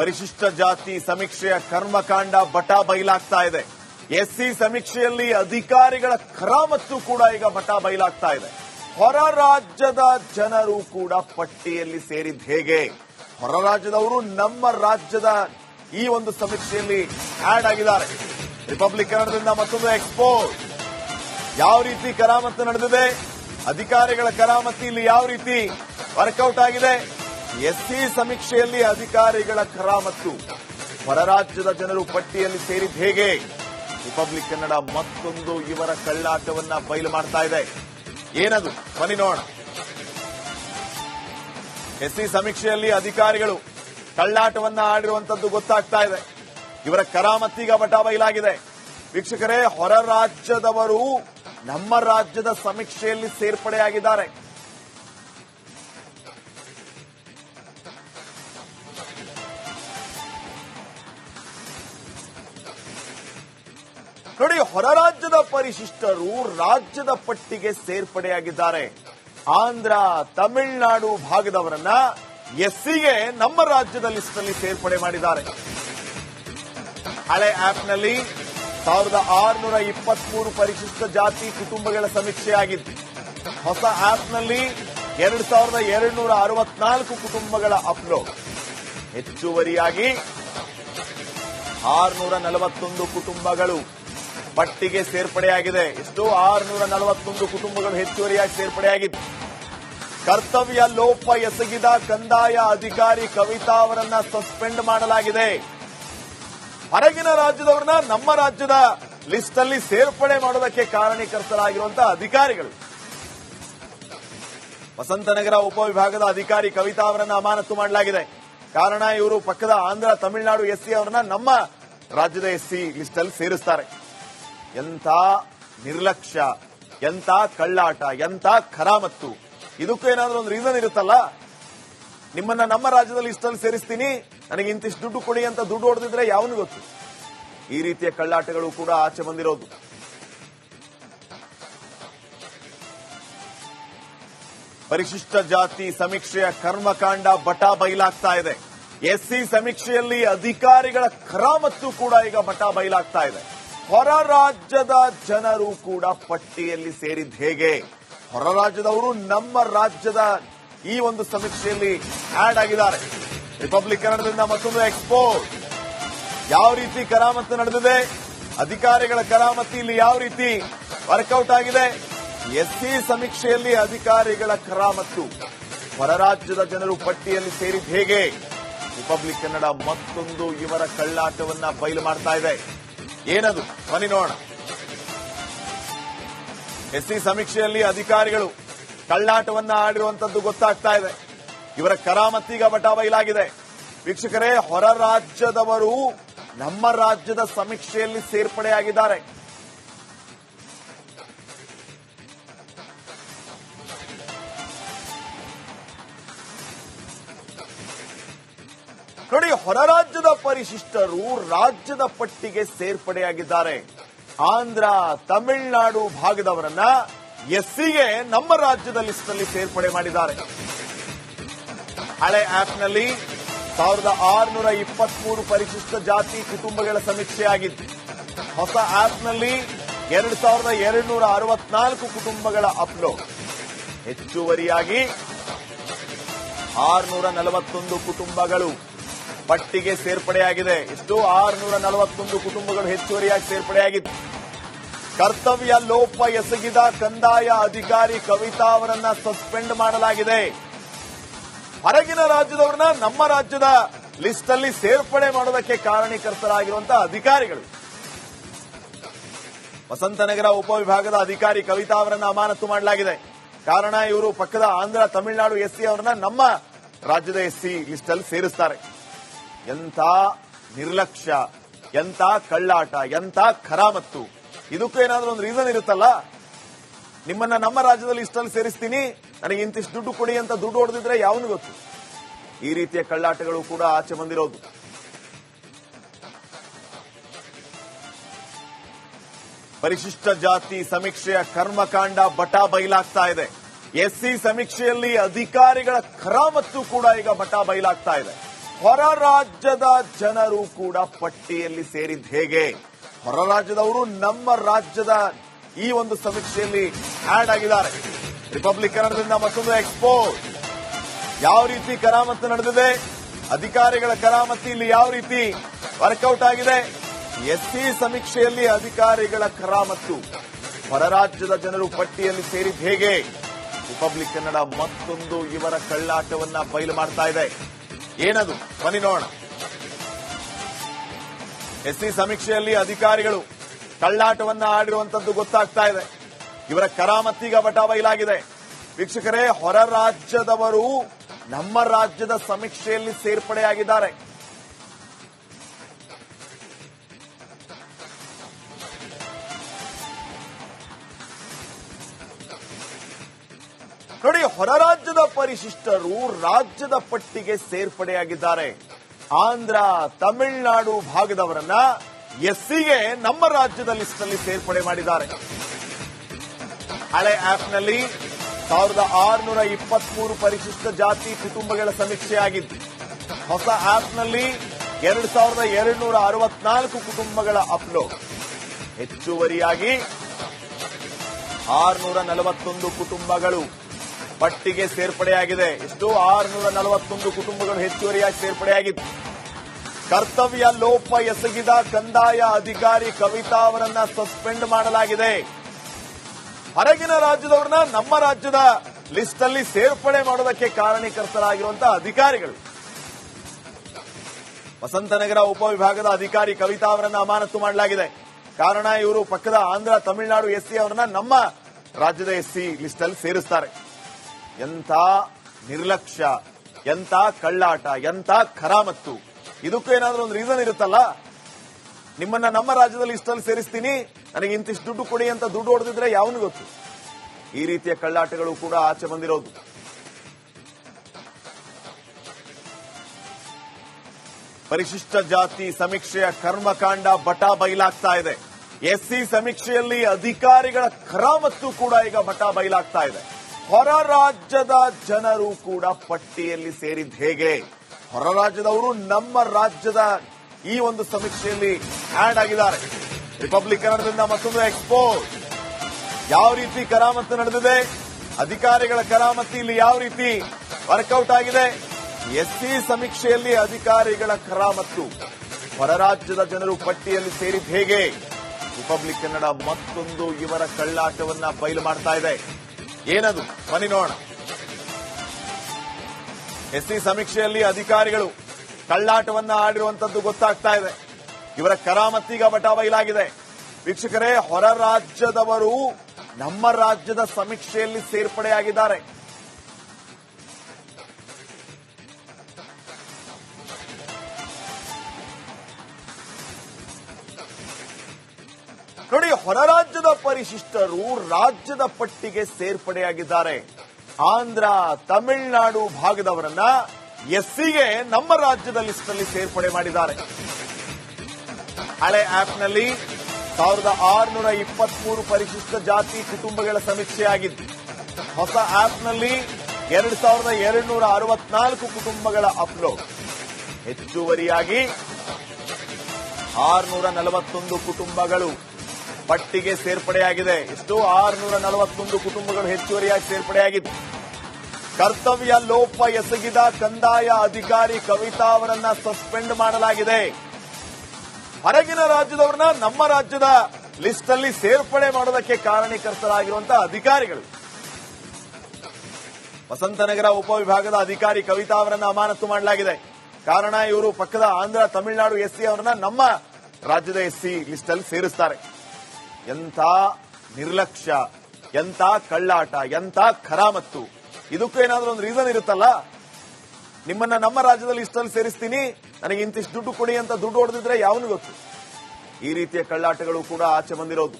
ಪರಿಶಿಷ್ಟ ಜಾತಿ ಸಮೀಕ್ಷೆಯ ಕರ್ಮಕಾಂಡ ಬಟ ಬಯಲಾಗ್ತಾ ಇದೆ. ಎಸ್ಸಿ ಸಮೀಕ್ಷೆಯಲ್ಲಿ ಅಧಿಕಾರಿಗಳ ಕರಾಮತ್ತು ಕೂಡ ಈಗ ಬಟ ಬಯಲಾಗ್ತಾ ಇದೆ. ಹೊರ ರಾಜ್ಯದ ಜನರು ಕೂಡ ಪಟ್ಟಿಯಲ್ಲಿ ಸೇರಿದ್ ಹೇಗೆ? ಹೊರ ರಾಜ್ಯದವರು ನಮ್ಮ ರಾಜ್ಯದ ಈ ಒಂದು ಸಮೀಕ್ಷೆಯಲ್ಲಿ ಆಡ್ ಆಗಿದ್ದಾರೆ. ರಿಪಬ್ಲಿಕ್ ಕನ್ನಡದಿಂದ ಮತ್ತೊಂದು ಎಕ್ಸ್ಪೋರ್ಟ್ ಯಾವ ರೀತಿ ಕರಾಮತ್ತು ನಡೆದಿದೆ? ಅಧಿಕಾರಿಗಳ ಕರಾಮತಿ ಇಲ್ಲಿ ಯಾವ ರೀತಿ ವರ್ಕೌಟ್ ಆಗಿದೆ? ಎಸ್ಸಿ ಸಮೀಕ್ಷೆಯಲ್ಲಿ ಅಧಿಕಾರಿಗಳ ಕರಾಮತ್ತು. ಹೊರರಾಜ್ಯದ ಜನರು ಪಟ್ಟಿಯಲ್ಲಿ ಸೇರಿದ್ ಹೇಗೆ? ರಿಪಬ್ಲಿಕ್ ಕನ್ನಡ ಮತ್ತೊಂದು ಇವರ ಕಳ್ಳಾಟವನ್ನ ಬಯಲು ಮಾಡ್ತಾ ಇದೆ. ಏನದು? ಬನ್ನಿ ನೋಡೋಣ. ಎಸ್ಸಿ ಸಮೀಕ್ಷೆಯಲ್ಲಿ ಅಧಿಕಾರಿಗಳು ಕಳ್ಳಾಟವನ್ನ ಆಡಿರುವಂತದ್ದು ಗೊತ್ತಾಗ್ತಾ ಇದೆ. ಇವರ ಕರಾಮತ್ತೀಗ ಬಟ ಬಯಲಾಗಿದೆ. ವೀಕ್ಷಕರೇ, ಹೊರ ರಾಜ್ಯದವರು ನಮ್ಮ ರಾಜ್ಯದ ಸಮೀಕ್ಷೆಯಲ್ಲಿ ಸೇರ್ಪಡೆಯಾಗಿದ್ದಾರೆ. ನೋಡಿ ಹೊರ ರಾಜ್ಯದ ಪರಿಶಿಷ್ಟರು ರಾಜ್ಯದ ಪಟ್ಟಿಗೆ ಸೇರ್ಪಡೆಯಾಗಿದ್ದಾರೆ. ಆಂಧ್ರ, ತಮಿಳುನಾಡು ಭಾಗದವರನ್ನ ಎಸ್ಸಿಗೆ ನಮ್ಮ ರಾಜ್ಯದ ಲಿಸ್ಟ್ನಲ್ಲಿ ಸೇರ್ಪಡೆ ಮಾಡಿದ್ದಾರೆ. ಹಳೆ ಆಪ್ನಲ್ಲಿ ಸಾವಿರದ ಆರುನೂರ ಇಪ್ಪತ್ಮೂರು ಪರಿಶಿಷ್ಟ ಜಾತಿ ಕುಟುಂಬಗಳ ಸಮೀಕ್ಷೆಯಾಗಿತ್ತು. ಹೊಸ ಆಪ್ನಲ್ಲಿ ಎರಡು ಸಾವಿರದ ಎರಡುನೂರ ಅರವತ್ನಾಲ್ಕು ಕುಟುಂಬಗಳ ಅಪ್ಲೋಡ್. ಹೆಚ್ಚುವರಿಯಾಗಿ ಆರುನೂರ ನಲವತ್ತೊಂದು ಕುಟುಂಬಗಳು. ಪಟ್ಟಿಗೆ ಸೇರ್ಪಡೆಯಾಗಿದೆ. ಎಷ್ಟು ಆರುನೂರ ನಲವತ್ತೊಂದು ಕುಟುಂಬಗಳು ಹೆಚ್ಚುವರಿಯಾಗಿ ಸೇರ್ಪಡೆಯಾಗಿತ್ತು ಕರ್ತವ್ಯ ಲೋಪ ಎಸಗಿದ ಕಂದಾಯ ಅಧಿಕಾರಿ ಕವಿತಾ ಅವರನ್ನ ಸಸ್ಪೆಂಡ್ ಮಾಡಲಾಗಿದೆ. ಹೊರಗಿನ ರಾಜ್ಯದವರನ್ನ ನಮ್ಮ ರಾಜ್ಯದ ಲಿಸ್ಟ್ ಅಲ್ಲಿ ಸೇರ್ಪಡೆ ಮಾಡೋದಕ್ಕೆ ಕಾರಣೀಕರ್ತರಾಗಿರುವಂತಹ ಅಧಿಕಾರಿಗಳು. ವಸಂತನಗರ ಉಪವಿಭಾಗದ ಅಧಿಕಾರಿ ಕವಿತಾ ಅವರನ್ನ ಅಮಾನತು ಮಾಡಲಾಗಿದೆ. ಕಾರಣ ಇವರು ಪಕ್ಕದ ಆಂಧ್ರ, ತಮಿಳುನಾಡು ಎಸ್ಸಿ ಅವರನ್ನ ನಮ್ಮ ರಾಜ್ಯದ ಎಸ್ಸಿ ಲಿಸ್ಟ್ ಅಲ್ಲಿ ಸೇರಿಸ್ತಾರೆ. ಎಂಥ ನಿರ್ಲಕ್ಷ್ಯ, ಎಂಥ ಕಳ್ಳಾಟ, ಎಂಥ ಖರಾಮತ್ತು. ಇದಕ್ಕೂ ಏನಾದ್ರೂ ಒಂದು ರೀಸನ್ ಇರುತ್ತಲ್ಲ? ನಿಮ್ಮನ್ನ ನಮ್ಮ ರಾಜ್ಯದಲ್ಲಿ ಇಷ್ಟಲ್ಲಿ ಸೇರಿಸ್ತೀನಿ. ನನಗೆ ಇಂತಿಷ್ಟು ದುಡ್ಡು ಕೊಡಿ ಅಂತ ದುಡ್ಡು ಹೊಡೆದಿದ್ರೆ ಯಾವನು ಗೊತ್ತು? ಈ ರೀತಿಯ ಕಳ್ಳಾಟಗಳು ಕೂಡ ಆಚೆ ಬಂದಿರೋದು. ಪರಿಶಿಷ್ಟ ಜಾತಿ ಸಮೀಕ್ಷೆಯ ಕರ್ಮಕಾಂಡ ಬಟ ಬಯಲಾಗ್ತಾ ಇದೆ. ಎಸ್ಸಿ ಸಮೀಕ್ಷೆಯಲ್ಲಿ ಅಧಿಕಾರಿಗಳ ಕರಾಮತ್ತು ಕೂಡ ಈಗ ಬಟ ಬಯಲಾಗ್ತಾ ಇದೆ. ಹೊರ ರಾಜ್ಯದ ಜನರು ಕೂಡ ಪಟ್ಟಿಯಲ್ಲಿ ಸೇರಿದ್ ಹೇಗೆ? ಹೊರ ರಾಜ್ಯದವರು ನಮ್ಮ ರಾಜ್ಯದ ಈ ಒಂದು ಸಮೀಕ್ಷೆಯಲ್ಲಿ ಆಡ್ ಆಗಿದ್ದಾರೆ. ರಿಪಬ್ಲಿಕ್ ಕನ್ನಡದಿಂದ ಮತ್ತೊಂದು ಎಕ್ಸ್ಪೋರ್ಟ್ ಯಾವ ರೀತಿ ಕರಾಮತ್ತು ನಡೆದಿದೆ? ಅಧಿಕಾರಿಗಳ ಕರಾಮತಿ ಇಲ್ಲಿ ಯಾವ ರೀತಿ ವರ್ಕೌಟ್ ಆಗಿದೆ? ಎಸ್ಸಿ ಸಮೀಕ್ಷೆಯಲ್ಲಿ ಅಧಿಕಾರಿಗಳ ಕರಾಮತ್ತು. ಹೊರ ರಾಜ್ಯದ ಜನರು ಪಟ್ಟಿಯಲ್ಲಿ ಸೇರಿದ್ದು ಹೇಗೆ? ರಿಪಬ್ಲಿಕ್ ಕನ್ನಡ ಮತ್ತೊಂದು ಇವರ ಕಳ್ಳಾಟವನ್ನ ಬಯಲು ಮಾಡ್ತಾ ಇದೆ. ಏನದು? ಬನ್ನಿ ನೋಡೋಣ. ಎಸ್ಸಿ ಸಮೀಕ್ಷೆಯಲ್ಲಿ ಅಧಿಕಾರಿಗಳು ಕಳ್ಳಾಟವನ್ನ ಆಡಿರುವಂತದ್ದು ಗೊತ್ತಾಗ್ತಾ ಇದೆ. ಇವರ ಕರಾಮತ್ತೀಗ ಬಟ ಬಯಲಾಗಿದೆ ವೀಕ್ಷಕರೇ, ಹೊರ ರಾಜ್ಯದವರು ನಮ್ಮ ರಾಜ್ಯದ ಸಮೀಕ್ಷೆಯಲ್ಲಿ ಸೇರ್ಪಡೆಯಾಗಿದ್ದಾರೆ. ನೋಡಿ ಹೊರ ರಾಜ್ಯದ ಪರಿಶಿಷ್ಟರು ರಾಜ್ಯದ ಪಟ್ಟಿಗೆ ಸೇರ್ಪಡೆಯಾಗಿದ್ದಾರೆ. ಆಂಧ್ರ, ತಮಿಳುನಾಡು ಭಾಗದವರನ್ನ ಎಸ್ಸಿಗೆ ನಮ್ಮ ರಾಜ್ಯದ ಲಿಸ್ಟ್ನಲ್ಲಿ ಸೇರ್ಪಡೆ ಮಾಡಿದ್ದಾರೆ. ಹಳೆ ಆಪ್ನಲ್ಲಿ ಸಾವಿರದ ಆರುನೂರ ಇಪ್ಪತ್ಮೂರು ಪರಿಶಿಷ್ಟ ಜಾತಿ ಕುಟುಂಬಗಳ ಸಮೀಕ್ಷೆಯಾಗಿತ್ತು. ಹೊಸ ಆಪ್ನಲ್ಲಿ ಎರಡು ಸಾವಿರದ ಎರಡುನೂರ ಅರವತ್ನಾಲ್ಕು ಕುಟುಂಬಗಳ ಅಪ್ಲೋಡ್. ಹೆಚ್ಚುವರಿಯಾಗಿ ಆರುನೂರ ನಲವತ್ತೊಂದು ಕುಟುಂಬಗಳು. ಪಟ್ಟಿಗೆ ಸೇರ್ಪಡೆಯಾಗಿದೆ. ಇಷ್ಟು ಆರುನೂರ ನಲವತ್ತೊಂದು ಕುಟುಂಬಗಳು ಹೆಚ್ಚುವರಿಯಾಗಿ ಸೇರ್ಪಡೆಯಾಗಿತ್ತು. ಕರ್ತವ್ಯ ಲೋಪ ಎಸಗಿದ ಕಂದಾಯ ಅಧಿಕಾರಿ ಕವಿತಾ ಅವರನ್ನ ಸಸ್ಪೆಂಡ್ ಮಾಡಲಾಗಿದೆ. ಹೊರಗಿನ ರಾಜ್ಯದವರನ್ನ ನಮ್ಮ ರಾಜ್ಯದ ಲಿಸ್ಟ್ ಅಲ್ಲಿ ಸೇರ್ಪಡೆ ಮಾಡೋದಕ್ಕೆ ಕಾರಣೀಕರ್ತರಾಗಿರುವಂತಹ ಅಧಿಕಾರಿಗಳು. ವಸಂತನಗರ ಉಪವಿಭಾಗದ ಅಧಿಕಾರಿ ಕವಿತಾ ಅವರನ್ನ ಅಮಾನತು ಮಾಡಲಾಗಿದೆ. ಕಾರಣ ಇವರು ಪಕ್ಕದ ಆಂಧ್ರ, ತಮಿಳುನಾಡು ಎಸ್ಸಿ ಅವರನ್ನ ನಮ್ಮ ರಾಜ್ಯದ ಎಸ್ಸಿ ಲಿಸ್ಟ್ ಅಲ್ಲಿ ಸೇರಿಸ್ತಾರೆ. ಎಂಥ ನಿರ್ಲಕ್ಷ್ಯ, ಎಂಥ ಕಳ್ಳಾಟ, ಎಂಥ ಖರಾಮತ್ತು. ಇದಕ್ಕೂ ಏನಾದ್ರೂ ಒಂದು ರೀಸನ್ ಇರುತ್ತಲ್ಲ? ನಿಮ್ಮನ್ನ ನಮ್ಮ ರಾಜ್ಯದಲ್ಲಿ ಇಷ್ಟಲ್ಲಿ ಸೇರಿಸ್ತೀನಿ, ನನಗೆ ಇಂತಿಷ್ಟು ದುಡ್ಡು ಕೊಡಿ ಅಂತ ದುಡ್ಡು ಹೊಡೆದಿದ್ರೆ ಯಾವನು ಗೊತ್ತು? ಈ ರೀತಿಯ ಕಳ್ಳಾಟಗಳು ಕೂಡ ಆಚೆ ಬಂದಿರೋದು. ಪರಿಶಿಷ್ಟ ಜಾತಿ ಸಮೀಕ್ಷೆಯ ಕರ್ಮಕಾಂಡ ಬಟ ಬಯಲಾಗ್ತಾ ಇದೆ. ಎಸ್ಸಿ ಸಮೀಕ್ಷೆಯಲ್ಲಿ ಅಧಿಕಾರಿಗಳ ಕರಾಮತ್ತು ಕೂಡ ಈಗ ಬಟ ಬಯಲಾಗ್ತಾ ಇದೆ. ಹೊರ ರಾಜ್ಯದ ಜನರು ಕೂಡ ಪಟ್ಟಿಯಲ್ಲಿ ಸೇರಿದ್ ಹೇಗೆ? ಹೊರ ರಾಜ್ಯದವರು ನಮ್ಮ ರಾಜ್ಯದ ಈ ಒಂದು ಸಮೀಕ್ಷೆಯಲ್ಲಿ ಆಡ್ ಆಗಿದ್ದಾರೆ. ರಿಪಬ್ಲಿಕ್ ಕನ್ನಡದಿಂದ ಮತ್ತೊಂದು ಎಕ್ಸ್ಪೋರ್ಟ್ ಯಾವ ರೀತಿ ಕರಾಮತ್ತು ನಡೆದಿದೆ? ಅಧಿಕಾರಿಗಳ ಕರಾಮತ್ತು ಇಲ್ಲಿ ಯಾವ ರೀತಿ ವರ್ಕೌಟ್ ಆಗಿದೆ? ಎಸ್ಸಿ ಸಮೀಕ್ಷೆಯಲ್ಲಿ ಅಧಿಕಾರಿಗಳ ಕರಾಮತ್ತು. ಹೊರ ರಾಜ್ಯದ ಜನರು ಪಟ್ಟಿಯಲ್ಲಿ ಸೇರಿದ್ದು ಹೇಗೆ? ರಿಪಬ್ಲಿಕ್ ಕನ್ನಡ ಮತ್ತೊಂದು ಇವರ ಕಳ್ಳಾಟವನ್ನ ಬಯಲು ಮಾಡ್ತಾ ಇದೆ. ಏನದು? ಬನ್ನಿ ನೋಡೋಣ. ಎಸ್ಸಿ ಸಮೀಕ್ಷೆಯಲ್ಲಿ ಅಧಿಕಾರಿಗಳು ಕಳ್ಳಾಟವನ್ನ ಆಡಿರುವಂತದ್ದು ಗೊತ್ತಾಗ್ತಾ ಇದೆ. ಇವರ ಕರಾಮತ್ತೀಗ ಬಟಾ ಬಯಲಾಗಿದೆ ವೀಕ್ಷಕರೇ, ಹೊರ ರಾಜ್ಯದವರು ನಮ್ಮ ರಾಜ್ಯದ ಸಮೀಕ್ಷೆಯಲ್ಲಿ ಸೇರ್ಪಡೆಯಾಗಿದ್ದಾರೆ. ನೋಡಿ ಹೊರ ರಾಜ್ಯದ ಪರಿಶಿಷ್ಟರು ರಾಜ್ಯದ ಪಟ್ಟಿಗೆ ಸೇರ್ಪಡೆಯಾಗಿದ್ದಾರೆ. ಆಂಧ್ರ, ತಮಿಳುನಾಡು ಭಾಗದವರನ್ನ ಎಸ್ಸಿಗೆ ನಮ್ಮ ರಾಜ್ಯದ ಲಿಸ್ಟ್ನಲ್ಲಿ ಸೇರ್ಪಡೆ ಮಾಡಿದ್ದಾರೆ. ಹಳೆ ಆಪ್ನಲ್ಲಿ ಸಾವಿರದ ಆರುನೂರ ಇಪ್ಪತ್ಮೂರು ಪರಿಶಿಷ್ಟ ಜಾತಿ ಕುಟುಂಬಗಳ ಸಮೀಕ್ಷೆಯಾಗಿದ್ದು ಹೊಸ ಆಪ್ನಲ್ಲಿ ಎರಡು ಸಾವಿರದ ಎರಡುನೂರ ಅರವತ್ನಾಲ್ಕು ಕುಟುಂಬಗಳ ಅಪ್ಲೋಡ್ ಹೆಚ್ಚುವರಿಯಾಗಿ ಆರುನೂರ ನಲವತ್ತೊಂದು ಕುಟುಂಬಗಳು. ಪಟ್ಟಿಗೆ ಸೇರ್ಪಡೆಯಾಗಿದೆ. ಎಷ್ಟು ಆರುನೂರ ನಲವತ್ತೊಂದು ಕುಟುಂಬಗಳು ಹೆಚ್ಚುವರಿಯಾಗಿ ಸೇರ್ಪಡೆಯಾಗಿದೆ ಕರ್ತವ್ಯ ಲೋಪ ಎಸಗಿದ ಕಂದಾಯ ಅಧಿಕಾರಿ ಕವಿತಾ ಅವರನ್ನ ಸಸ್ಪೆಂಡ್ ಮಾಡಲಾಗಿದೆ. ಹೊರಗಿನ ರಾಜ್ಯದವ್ರನ್ನ ನಮ್ಮ ರಾಜ್ಯದ ಲಿಸ್ಟ್ ಅಲ್ಲಿ ಸೇರ್ಪಡೆ ಮಾಡೋದಕ್ಕೆ ಕಾರಣೀಕರ್ತರಾಗಿರುವಂತಹ ಅಧಿಕಾರಿಗಳು. ವಸಂತನಗರ ಉಪವಿಭಾಗದ ಅಧಿಕಾರಿ ಕವಿತಾ ಅವರನ್ನ ಅಮಾನತು ಮಾಡಲಾಗಿದೆ. ಕಾರಣ ಇವರು ಪಕ್ಕದ ಆಂಧ್ರ, ತಮಿಳುನಾಡು ಎಸ್ಸಿ ಅವರನ್ನ ನಮ್ಮ ರಾಜ್ಯದ ಎಸ್ಸಿ ಲಿಸ್ಟ್ ಅಲ್ಲಿ ಸೇರಿಸ್ತಾರೆ. ಎಂಥ ನಿರ್ಲಕ್ಷ್ಯ, ಎಂಥ ಕಳ್ಳಾಟ, ಎಂಥ ಖರಾಮತ್ತು. ಇದಕ್ಕೂ ಏನಾದ್ರೂ ಒಂದು ರೀಸನ್ ಇರುತ್ತಲ್ಲ? ನಿಮ್ಮನ್ನ ನಮ್ಮ ರಾಜ್ಯದಲ್ಲಿ ಇಷ್ಟಲ್ಲಿ ಸೇರಿಸ್ತೀನಿ, ನನಗೆ ಇಂತಿಷ್ಟು ದುಡ್ಡು ಕೊಡಿ ಅಂತ ದುಡ್ಡು ಹೊಡೆದಿದ್ರೆ ಯಾವನು ಗೊತ್ತು. ಈ ರೀತಿಯ ಕಳ್ಳಾಟಗಳು ಕೂಡ ಆಚೆ ಬಂದಿರೋದು. ಪರಿಶಿಷ್ಟ ಜಾತಿ ಸಮೀಕ್ಷೆಯ ಕರ್ಮಕಾಂಡ ಬಟಾ ಬಯಲಾಗ್ತಾ ಇದೆ. ಎಸ್ಸಿ ಸಮೀಕ್ಷೆಯಲ್ಲಿ ಅಧಿಕಾರಿಗಳ ಕರಾಮತ್ತು ಕೂಡ ಈಗ ಬಟಾ ಬಯಲಾಗ್ತಾ ಇದೆ. ಹೊರ ರಾಜ್ಯದ ಜನರು ಕೂಡ ಪಟ್ಟಿಯಲ್ಲಿ ಸೇರಿದ್ ಹೇಗೆ? ಹೊರ ರಾಜ್ಯದವರು ನಮ್ಮ ರಾಜ್ಯದ ಈ ಒಂದು ಸಮೀಕ್ಷೆಯಲ್ಲಿ ಆಡ್ ಆಗಿದ್ದಾರೆ. ರಿಪಬ್ಲಿಕ್ ಕನ್ನಡದಿಂದ ಮತ್ತೊಂದು ಎಕ್ಸ್ಪೋ ಯಾವ ರೀತಿ ಕರಾಮತ್ತು ನಡೆದಿದೆ? ಅಧಿಕಾರಿಗಳ ಕರಾಮತಿ ಇಲ್ಲಿ ಯಾವ ರೀತಿ ವರ್ಕೌಟ್ ಆಗಿದೆ? ಎಸ್ಸಿ ಸಮೀಕ್ಷೆಯಲ್ಲಿ ಅಧಿಕಾರಿಗಳ ಕರಾಮತ್ತು. ಹೊರ ರಾಜ್ಯದ ಜನರು ಪಟ್ಟಿಯಲ್ಲಿ ಸೇರಿದ್ ಹೇಗೆ? ರಿಪಬ್ಲಿಕ್ ಕನ್ನಡ ಮತ್ತೊಂದು ಇವರ ಕಳ್ಳಾಟವನ್ನ ಬಯಲು ಮಾಡ್ತಾ ಇದೆ. ಏನದು? ಬನ್ನಿ ನೋಡೋಣ. ಎಸ್ಸಿ ಸಮೀಕ್ಷೆಯಲ್ಲಿ ಅಧಿಕಾರಿಗಳು ಕಳ್ಳಾಟವನ್ನ ಆಡಿರುವಂತದ್ದು ಗೊತ್ತಾಗ್ತಾ ಇದೆ. ಇವರ ಕರಾಮತ್ತೀಗ ಬಟಾಬೈಲಾಗಿದೆ ವೀಕ್ಷಕರೇ, ಹೊರ ರಾಜ್ಯದವರು ನಮ್ಮ ರಾಜ್ಯದ ಸಮೀಕ್ಷೆಯಲ್ಲಿ ಸೇರ್ಪಡೆಯಾಗಿದ್ದಾರೆ. ನೋಡಿ, ಹೊರ ರಾಜ್ಯದ ಪರಿಶಿಷ್ಟರು ರಾಜ್ಯದ ಪಟ್ಟಿಗೆ ಸೇರ್ಪಡೆಯಾಗಿದ್ದಾರೆ. ಆಂಧ್ರ, ತಮಿಳುನಾಡು ಭಾಗದವರನ್ನ ಎಸ್ಸಿಗೆ ನಮ್ಮ ರಾಜ್ಯದ ಲಿಸ್ಟ್ನಲ್ಲಿ ಸೇರ್ಪಡೆ ಮಾಡಿದ್ದಾರೆ. ಹಳೆ ಆಪ್ನಲ್ಲಿ ಸಾವಿರದ ಆರುನೂರ ಇಪ್ಪತ್ಮೂರು ಪರಿಶಿಷ್ಟ ಜಾತಿ ಕುಟುಂಬಗಳ ಸಮೀಕ್ಷೆಯಾಗಿದ್ದು ಹೊಸ ಆಪ್ನಲ್ಲಿ ಎರಡು ಸಾವಿರದ ಎರಡುನೂರ ಅರವತ್ನಾಲ್ಕು ಕುಟುಂಬಗಳ ಅಪ್ಲೋಡ್. ಹೆಚ್ಚುವರಿಯಾಗಿ ಆರುನೂರ ನಲವತ್ತೊಂದು ಕುಟುಂಬಗಳು. ಪಟ್ಟಿಗೆ ಸೇರ್ಪಡೆಯಾಗಿದೆ. ಎಷ್ಟು ಆರುನೂರ ನಲವತ್ತೊಂದು ಕುಟುಂಬಗಳು ಹೆಚ್ಚುವರಿಯಾಗಿ ಸೇರ್ಪಡೆಯಾಗಿದೆ ಕರ್ತವ್ಯ ಲೋಪ ಎಸಗಿದ ಕಂದಾಯ ಅಧಿಕಾರಿ ಕವಿತಾ ಅವರನ್ನ ಸಸ್ಪೆಂಡ್ ಮಾಡಲಾಗಿದೆ. ಹೊರಗಿನ ರಾಜ್ಯದವರನ್ನ ನಮ್ಮ ರಾಜ್ಯದ ಲಿಸ್ಟ್ ಅಲ್ಲಿ ಸೇರ್ಪಡೆ ಮಾಡೋದಕ್ಕೆ ಕಾರಣೀಕರ್ತರಾಗಿರುವಂತಹ ಅಧಿಕಾರಿಗಳು. ವಸಂತನಗರ ಉಪವಿಭಾಗದ ಅಧಿಕಾರಿ ಕವಿತಾ ಅವರನ್ನ ಅಮಾನತು ಮಾಡಲಾಗಿದೆ. ಕಾರಣ ಇವರು ಪಕ್ಕದ ಆಂಧ್ರ, ತಮಿಳುನಾಡು ಎಸ್ಸಿ ಅವರನ್ನ ನಮ್ಮ ರಾಜ್ಯದ ಎಸ್ಸಿ ಲಿಸ್ಟ್ ಅಲ್ಲಿ ಸೇರಿಸ್ತಾರೆ. ಎಂಥ ನಿರ್ಲಕ್ಷ್ಯ, ಎಂಥ ಕಳ್ಳಾಟ, ಎಂಥ ಖರಾಮತ್ತು. ಇದಕ್ಕೂ ಏನಾದ್ರೂ ಒಂದು ರೀಸನ್ ಇರುತ್ತಲ್ಲ? ನಿಮ್ಮನ್ನ ನಮ್ಮ ರಾಜ್ಯದಲ್ಲಿ ಇಷ್ಟಲ್ಲಿ ಸೇರಿಸ್ತೀನಿ, ನನಗೆ ಇಂತಿಷ್ಟು ದುಡ್ಡು ಕೊಡಿ ಅಂತ ದುಡ್ಡು ಹೊಡೆದಿದ್ರೆ ಯಾವನು ಗೊತ್ತು. ಈ ರೀತಿಯ ಕಳ್ಳಾಟಗಳು ಕೂಡ ಆಚೆ ಬಂದಿರೋದು.